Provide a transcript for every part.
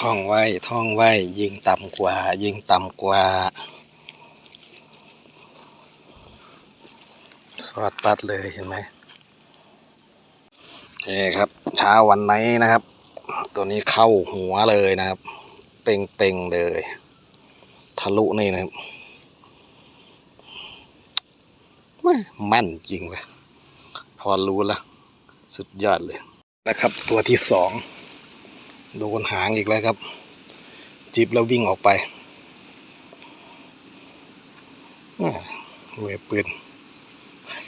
ท่องไว้ ท่องไว้ ยิงต่ำกว่า ยิงต่ำกว่า สอดปัดเลยเห็นไหมนี่ครับเช้าวันไหนนะครับ ตัวนี้เข้าหัวเลยนะครับ เป่งเป่งเลย ทะลุนี่นะครับแม่แมั่นจริงเว้ยพอรู้แล้วสุดยอดเลยนะครับ ตัวที่สอง โดนหางอีกแล้วครับ จิบแล้ววิ่งออกไปแม่เวยปืน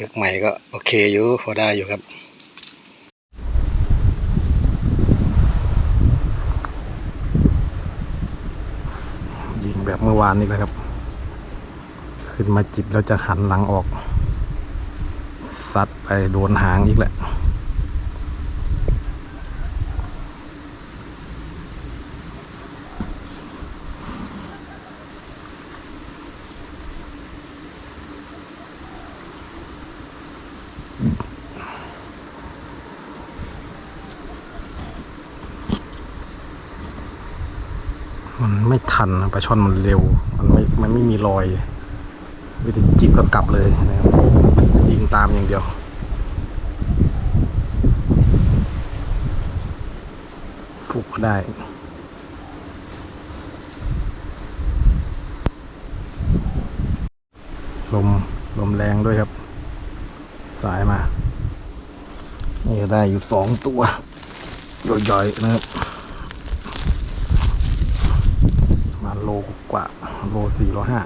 ยกใหม่ก็โอเคอยู่พอได้อยู่ครับยิงแบบเมื่อวานนี้แหละครับ ขึ้นมาจิบแล้วจะหันหลังออกซัดไปโดนหางอีกแหละ มันไม่ทันนะปลาช่อนมันเร็ว มันไม่ มันไม่มีรอย วิธีจิบแล้วกลับเลยนะครับยิงตามอย่างเดียวฟุกได้ลมลมแรงด้วยครับ สายมา นี่ได้อยู่สองตัวย่อยๆนะครับ ประมาณโล กว่าโลสี่โลห้า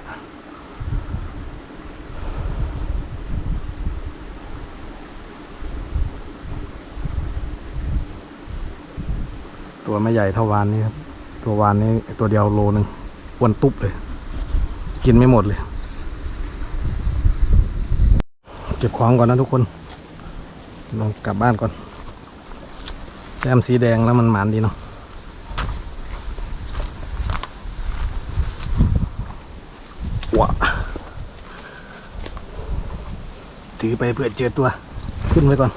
ตัวไม่ใหญ่เท่าวานนี้ครับ ตัววานนี้ตัวเดียวโลหนึ่งอ้วนตุ๊บเลย กินไม่หมดเลย เก็บของก่อนนะทุกคนลองกลับบ้านก่อนแต้มสีแดงแล้วมันหมานดีเนาะ วะถือไปเพื่อเจอตัว ขึ้นไว้ก่อน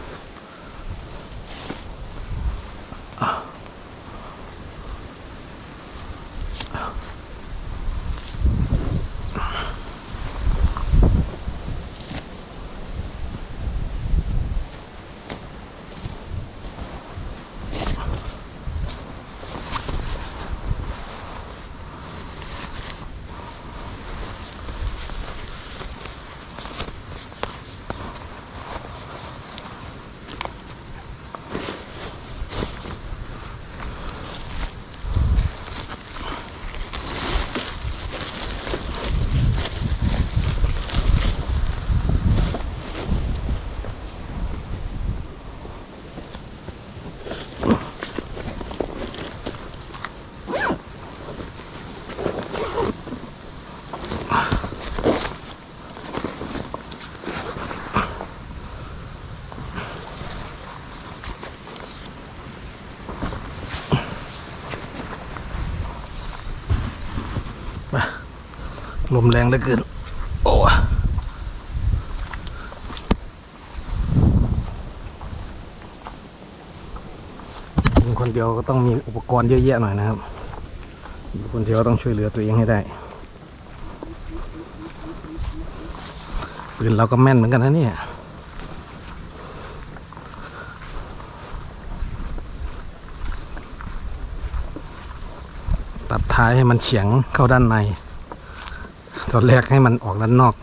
ลมแรงเหลือเกินโอ้คนเดียวก็ต้องมีอุปกรณ์เยอะแยะหน่อยนะครับคนเดียวต้องช่วยเหลือตัวเองให้ได้ปืนเราก็แม่นเหมือนกันนะเนี่ย ท้ายให้มันเฉียงเข้าด้านใน ตอนแรกให้มันออกด้านนอก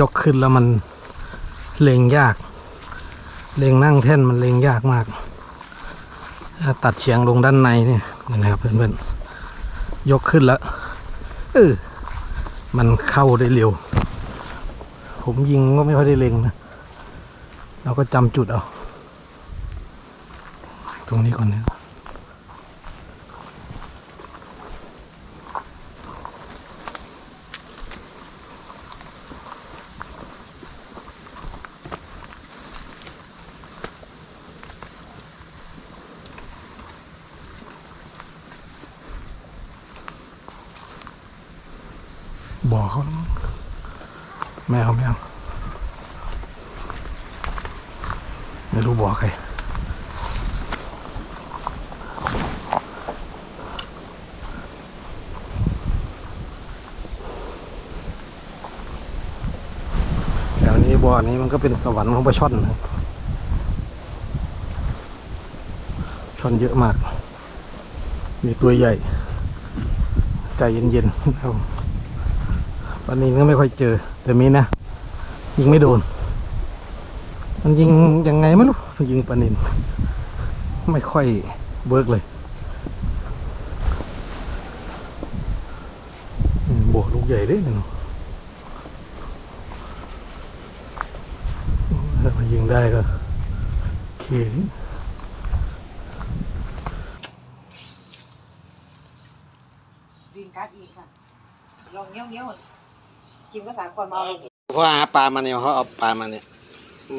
ยกขึ้นแล้วมันเลงยาก เลงนั่งแท่นมันเลงยากมากถ้าตัดเฉียงลงด้านในเนี่ยนะครับเพื่อนๆยกขึ้นแล้วเออมันเข้าได้เร็ว ผมยิงก็ไม่ค่อยได้เลงนะ เราก็จำจุดเอา ตรงนี้ก่อนนะ บ่อเขาแม่เขาไม่เอาไม่รู้บ่อใครแถวนี้บ่อนี้มันก็เป็นสวรรค์ของปลาช่อนนะช่อนเยอะมาก มีตัวใหญ่ ใจเย็นๆครับ ปลานินก็ไม่ค่อยเจอแต่มีนะยิงไม่โดน มันยิงยังไงไม่รู้ยิงปลานินไม่ค่อยเบิร์กเลยบวกลูกใหญ่เด้วยเนาะถ้ามายิงได้ก็โอเควิ่งกัดอีกค่ะลองเงี้ยวเงี้ยว กินภาษาก่อนมาเอาเพราะหาปลามาเนี่ยเขาเอาปลามาเนี่ย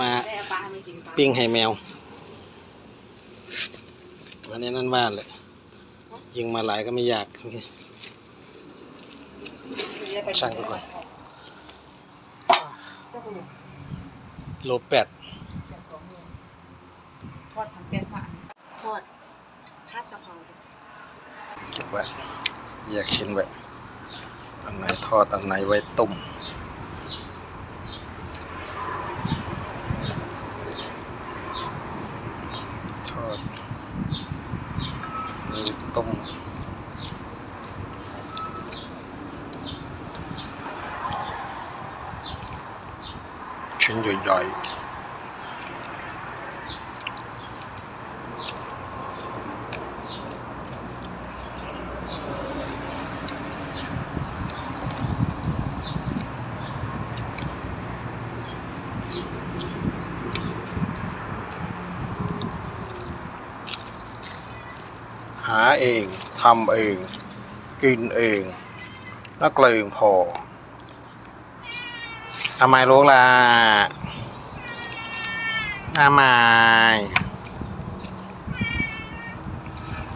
มาได้ปลาไม่กินปลาปิ้งให้แมววันนี้นั่นว่านเลยยิงมาหลายก็ไม่อยากช่างไปก่อนเจ้าคุณโลแปดจัดสองมือทอดทั้งเป็ดสานทอดผัดกะเพราดิเก็บไว้แยกชิ้นไว้ อันไหนทอดอันไหนไว้ต้มทอดนี่ต้มชิ้นใหญ่ๆ หาเองทำเอง กินเอง นักเลงพอทำไมลูกล่ะทำไม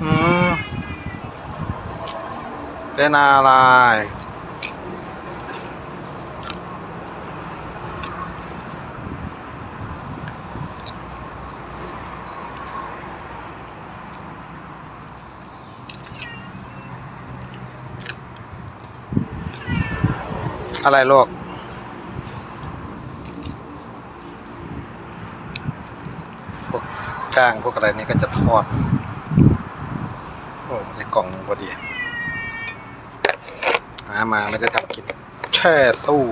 อืมเป็นอะไร อะไรลูกพวกก้างพวกอะไรนี่ก็จะทอด โอ้ในกล่องนึงพอดี หามาไม่ได้ทำกิน แช่ตู้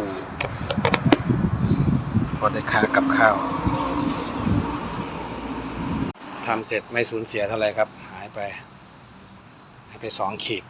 พอได้ค่ากับข้าวทำเสร็จไม่สูญเสียเท่าไหร่ครับ หายไป หายไปสองขีด